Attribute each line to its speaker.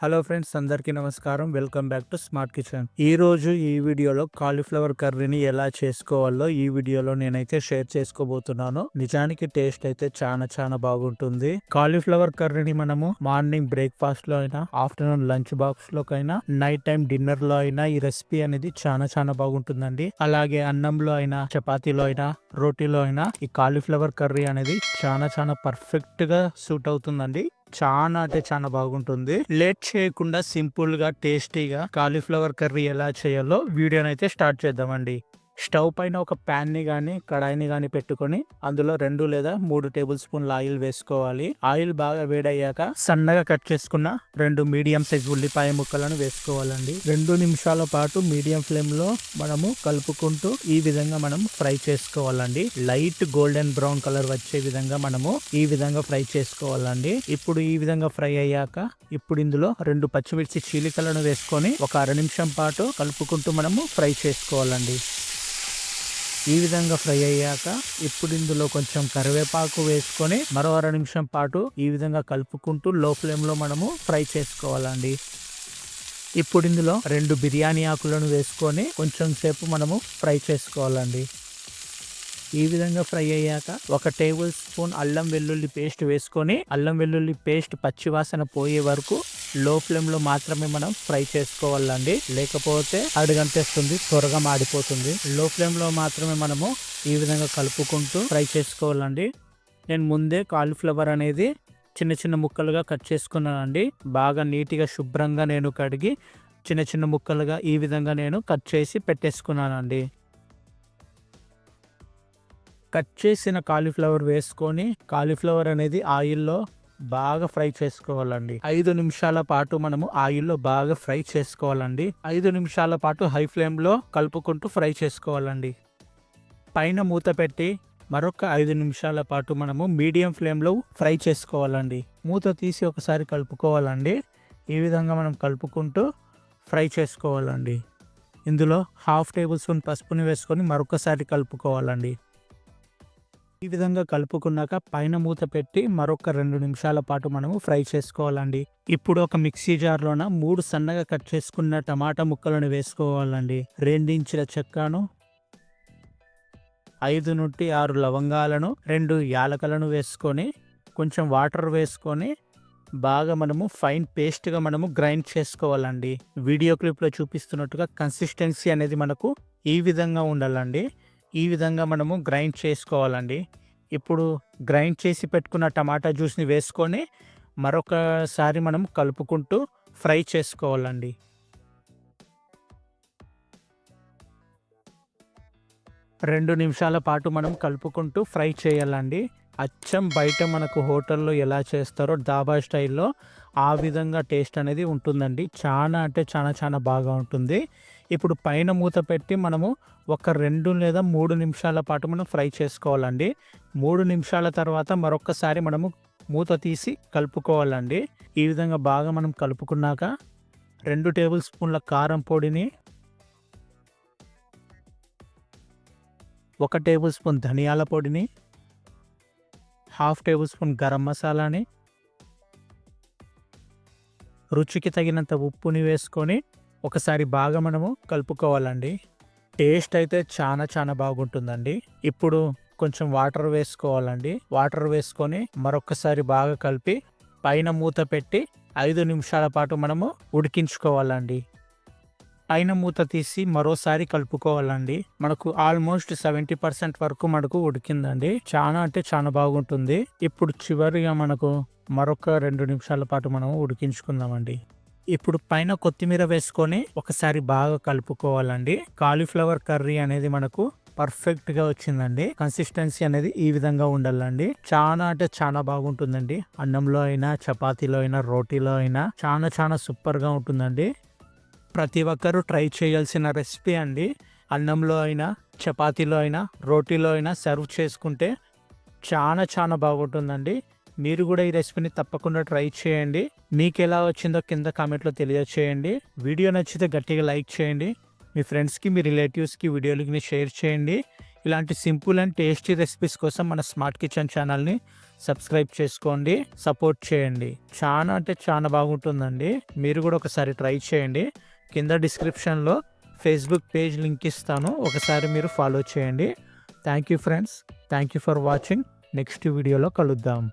Speaker 1: Hello friends అందరికీ నమస్కారం. Welcome back to smart kitchen. ఈ రోజు ఈ వీడియోలో కాలీఫ్లవర్ కర్రీని ఎలా చేసుకోవాలో ఈ వీడియోలో నేనైతే షేర్ చేసుకోబోతున్నాను. నిజానికి టేస్ట్ అయితే చాలా చాలా బాగుంటుంది. కాలీఫ్లవర్ కర్రీని మనము మార్నింగ్ బ్రేక్ఫాస్ట్లో అయినా ఆఫ్టర్నూన్ లంచ్ బాక్స్ లోకైనా నైట్ టైం డిన్నర్లో అయినా ఈ రెసిపీ అనేది చాలా చాలా బాగుంటుందండి. అలాగే అన్నంలో అయినా చపాతీలో అయినా రోటీలో అయినా ఈ కాలీఫ్లవర్ కర్రీ అనేది చాలా చాలా పర్ఫెక్ట్గా సూట్ అవుతుందండి. చాలా అంటే చాలా బాగుంటుంది. లేట్ చేయకుండా సింపుల్గా టేస్టీగా కాలీఫ్లవర్ కర్రీ ఎలా చేయాలో వీడియోనైతే స్టార్ట్ చేద్దామండి. స్టవ్ పైన ఒక ప్యాన్ని కానీ కడాయిని కానీ పెట్టుకొని అందులో రెండు లేదా మూడు టేబుల్ స్పూన్ల ఆయిల్ వేసుకోవాలి. ఆయిల్ బాగా వేడయ్యాక సన్నగా కట్ చేసుకున్న రెండు మీడియం సైజ్ ఉల్లిపాయ ముక్కలను వేసుకోవాలండి. రెండు నిమిషాల పాటు మీడియం ఫ్లేమ్లో మనము కలుపుకుంటూ ఈ విధంగా మనం ఫ్రై చేసుకోవాలండి. లైట్ గోల్డెన్ బ్రౌన్ కలర్ వచ్చే విధంగా మనము ఈ విధంగా ఫ్రై చేసుకోవాలండి. ఇప్పుడు ఈ విధంగా ఫ్రై అయ్యాక ఇప్పుడు ఇందులో రెండు పచ్చిమిర్చి చీలికలను వేసుకొని ఒక అర నిమిషం పాటు కలుపుకుంటూ మనము ఫ్రై చేసుకోవాలండి. ఈ విధంగా ఫ్రై అయ్యాక ఇప్పుడు ఇందులో కొంచెం కరివేపాకు వేసుకొని మరో అర నిమిషం పాటు ఈ విధంగా కలుపుకుంటూ లో ఫ్లేమ్లో మనము ఫ్రై చేసుకోవాలండి. ఇప్పుడు ఇందులో రెండు బిర్యానీ ఆకులను వేసుకొని కొంచెం సేపు మనము ఫ్రై చేసుకోవాలండి. ఈ విధంగా ఫ్రై అయ్యాక ఒక టేబుల్ స్పూన్ అల్లం వెల్లుల్లి పేస్ట్ వేసుకొని అల్లం వెల్లుల్లి పేస్ట్ పచ్చివాసన పోయే వరకు లో ఫ్లేమ్లో మాత్రమే మనం ఫ్రై చేసుకోవాలండి. లేకపోతే అడుగంటేస్తుంది త్వరగా మాడిపోతుంది. లో ఫ్లేమ్లో మాత్రమే మనము ఈ విధంగా కలుపుకుంటూ ఫ్రై చేసుకోవాలండి. నేను ముందే కాలీఫ్లవర్ అనేది చిన్న చిన్న ముక్కలుగా కట్ చేసుకున్నానండి. బాగా నీట్గా శుభ్రంగా నేను కడిగి చిన్న చిన్న ముక్కలుగా ఈ విధంగా నేను కట్ చేసి పెట్టేసుకున్నానండి. కట్ చేసిన కాలీఫ్లవర్ వేసుకొని కాలీఫ్లవర్ అనేది ఆయిల్లో బాగా ఫ్రై చేసుకోవాలండి. ఐదు నిమిషాల పాటు మనము ఆయిల్లో బాగా ఫ్రై చేసుకోవాలండి. ఐదు నిమిషాల పాటు హై ఫ్లేమ్లో కలుపుకుంటూ ఫ్రై చేసుకోవాలండి. పైన మూత పెట్టి మరొక ఐదు నిమిషాల పాటు మనము మీడియం ఫ్లేమ్లో ఫ్రై చేసుకోవాలండి. మూత తీసి ఒకసారి కలుపుకోవాలండి. ఈ విధంగా మనం కలుపుకుంటూ ఫ్రై చేసుకోవాలండి. ఇందులో హాఫ్ టేబుల్ స్పూన్ పసుపుని వేసుకొని మరొకసారి కలుపుకోవాలండి. ఈ విధంగా కలుపుకున్నాక పైన మూత పెట్టి మరొక రెండు నిమిషాల పాటు మనము ఫ్రై చేసుకోవాలండి. ఇప్పుడు ఒక మిక్సీ జార్లోన మూడు సన్నగా కట్ చేసుకున్న టమాటా ముక్కలను వేసుకోవాలండి. రెండించిన చెక్కను ఐదు నుండి ఆరు లవంగాలను రెండు యాలకలను వేసుకొని కొంచెం వాటర్ వేసుకొని బాగా మనము ఫైన్ పేస్ట్గా మనము గ్రైండ్ చేసుకోవాలండి. వీడియో క్లిప్లో చూపిస్తున్నట్టుగా కన్సిస్టెన్సీ అనేది మనకు ఈ విధంగా ఉండాలండి. ఈ విధంగా మనము గ్రైండ్ చేసుకోవాలండి. ఇప్పుడు గ్రైండ్ చేసి పెట్టుకున్న టమాటా జ్యూస్ని వేసుకొని మరొకసారి మనం కలుపుకుంటూ ఫ్రై చేసుకోవాలండి. రెండు నిమిషాల పాటు మనం కలుపుకుంటూ ఫ్రై చేయాలండి. అచ్చం బయట మనకు హోటల్లో ఎలా చేస్తారో డాబా స్టైల్లో ఆ విధంగా టేస్ట్ అనేది ఉంటుందండి. చాలా అంటే చాలా చాలా బాగా ఉంటుంది. ఇప్పుడు పైన మూత పెట్టి మనము ఒక రెండు లేదా మూడు నిమిషాల పాటు మనం ఫ్రై చేసుకోవాలండి. మూడు నిమిషాల తర్వాత మరొకసారి మనము మూత తీసి కలుపుకోవాలండి. ఈ విధంగా బాగా మనం కలుపుకున్నాక రెండు టేబుల్ స్పూన్ల కారం పొడిని ఒక టేబుల్ స్పూన్ ధనియాల పొడిని హాఫ్ టేబుల్ స్పూన్ గరం మసాలాని రుచికి తగినంత ఉప్పుని వేసుకొని ఒకసారి బాగా మనము కలుపుకోవాలండి. టేస్ట్ అయితే చాలా చాలా బాగుంటుందండి. ఇప్పుడు కొంచెం వాటర్ వేసుకోవాలండి. వాటర్ వేసుకొని మరొకసారి బాగా కలిపి పైన మూత పెట్టి ఐదు నిమిషాల పాటు మనము ఉడికించుకోవాలండి. పైన మూత తీసి మరోసారి కలుపుకోవాలండి. మనకు ఆల్మోస్ట్ సెవెంటీ పర్సెంట్ వరకు మనకు ఉడికిందండి. చాలా అంటే చాలా బాగుంటుంది. ఇప్పుడు చివరిగా మనకు మరొక రెండు నిమిషాల పాటు మనం ఉడికించుకుందామండి. ఇప్పుడు పైన కొత్తిమీర వేసుకొని ఒకసారి బాగా కలుపుకోవాలండి. కాలీఫ్లవర్ కర్రీ అనేది మనకు పర్ఫెక్ట్గా వచ్చిందండి. కన్సిస్టెన్సీ అనేది ఈ విధంగా ఉండాలండి. చాలా అంటే చాలా బాగుంటుందండి. అన్నంలో అయినా చపాతీలో అయినా రోటీలో అయినా చాలా చాలా సూపర్గా ఉంటుందండి. ప్రతి ఒక్కరూ ట్రై చేయాల్సిన రెసిపీ అండి. అన్నంలో అయినా చపాతీలో అయినా రోటీలో అయినా సర్వ్ చేసుకుంటే చాలా చాలా బాగుంటుందండి. మీరు కూడా ఈ రెసిపీని తప్పకుండా ట్రై చేయండి. మీకు ఎలా వచ్చిందో కింద కామెంట్లో తెలియచేయండి. వీడియో నచ్చితే గట్టిగా లైక్ చేయండి. మీ ఫ్రెండ్స్కి మీ రిలేటివ్స్కి వీడియోలకి షేర్ చేయండి. ఇలాంటి సింపుల్ అండ్ టేస్టీ రెసిపీస్ కోసం మన స్మార్ట్ కిచెన్ ఛానల్ని సబ్స్క్రైబ్ చేసుకోండి. సపోర్ట్ చేయండి. చాలా అంటే చాలా బాగుంటుందండి. మీరు కూడా ఒకసారి ట్రై చేయండి. కింద డిస్క్రిప్షన్లో ఫేస్బుక్ పేజ్ లింక్ ఇస్తాను. ఒకసారి మీరు ఫాలో చేయండి. Thank you friends. Thank you for watching. Next వీడియోలో కలుద్దాం.